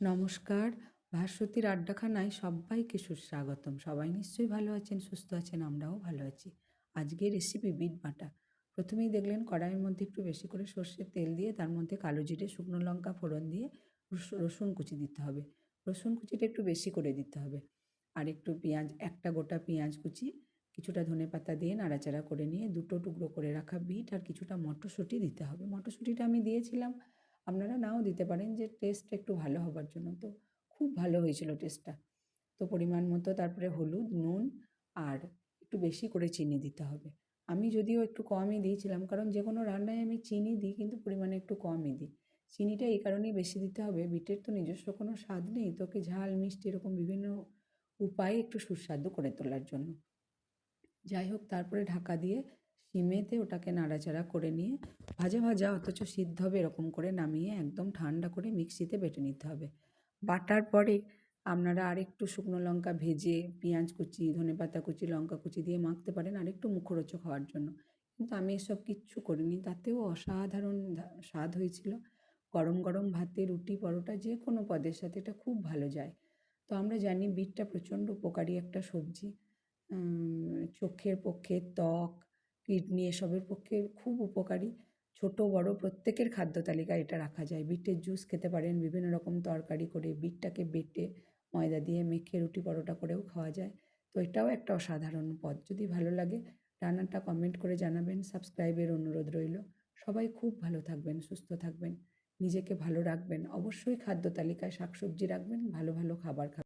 নমস্কার, ভাস্বতীর আড্ডাখানায় সবাইকে সুস্বাগতম। সবাই নিশ্চয়ই ভালো আছেন, সুস্থ আছেন, আমরাও ভালো আছি। আজকে রেসিপি বিট বাটা। প্রথমেই দেখলেন কড়াইয়ের মধ্যে একটু বেশি করে সর্ষের তেল দিয়ে, তার মধ্যে কালো জিরে, শুকনো লঙ্কা ফোড়ন দিয়ে রসুন কুচি দিতে হবে। রসুন কুচিটা একটু বেশি করে দিতে হবে। আর একটু পেঁয়াজ, একটা গোটা পেঁয়াজ কুচি, কিছুটা ধনে পাতা দিয়ে নাড়াচাড়া করে নিয়ে দুটো টুকরো করে রাখা বিট আর কিছুটা মটরশুঁটি দিতে হবে। মটরশুঁটিটা আমি দিয়েছিলাম আপনারা নাও দিতে পারেন যে টেস্ট একটু ভালো হবার জন্য। তো খুব ভালো হয়েছিল টেস্টটা তো পরিমাণ মতো তারপরে হলুদ, নুন আর একটু বেশি করে চিনি দিতে হবে। আমি যদিও একটু কমই দিয়েছিলাম, কারণ যে কোনো রান্নায় আমি চিনি দিই, কিন্তু পরিমাণে একটু কমই দিই। চিনিটা এই কারণেই বেশি দিতে হবে, বিটের তো নিজস্ব কোনো স্বাদ নেই তোকে ঝাল, মিষ্টি এরকম বিভিন্ন উপায়ে একটু সুস্বাদু করে তোলার জন্য। যাই হোক, তারপরে ঢাকা দিয়ে সিমেতে ওটাকে নাড়াচাড়া করে নিয়ে ভাজা ভাজা অথচ সিদ্ধ হবে এরকম করে নামিয়ে একদম ঠান্ডা করে মিক্সিতে বেটে নিতে হবে। বাটার পরে আপনারা আরেকটু শুকনো লঙ্কা ভেজে পেঁয়াজ কুচি ধনেপাতা কুচি, লঙ্কা কুচি দিয়ে মাখতে পারেন আরেকটু মুখরোচক হওয়ার জন্য। কিন্তু আমি এসব কিচ্ছু করিনি, তাতেও অসাধারণ স্বাদ হয়েছিল। গরম গরম ভাতে রুটি পরোটা যে কোনো পদের সাথে এটা খুব ভালো যায়। তো আমরা জানি বিটটা প্রচণ্ড উপকারী একটা সবজি। চোখের পক্ষে ত্বক কিডনি এসবের পক্ষে খুব উপকারী। ছোট, বড় প্রত্যেকের খাদ্য তালিকায় এটা রাখা যায়। বিটের জুস খেতে পারেন, বিভিন্ন রকম তরকারি করে বিটটাকে বেটে ময়দা দিয়ে মেখে রুটি পরোটা করেও খাওয়া যায়। তো এটাও একটা অসাধারণ পদ। যদি ভালো লাগে রান্নাটা কমেন্ট করে জানাবেন। সাবস্ক্রাইবের অনুরোধ রইল। সবাই খুব ভালো থাকবেন, সুস্থ থাকবেন, নিজেকে ভালো রাখবেন। অবশ্যই খাদ্য তালিকায় শাকসবজি রাখবেন, ভালো ভালো খাবার খাবেন।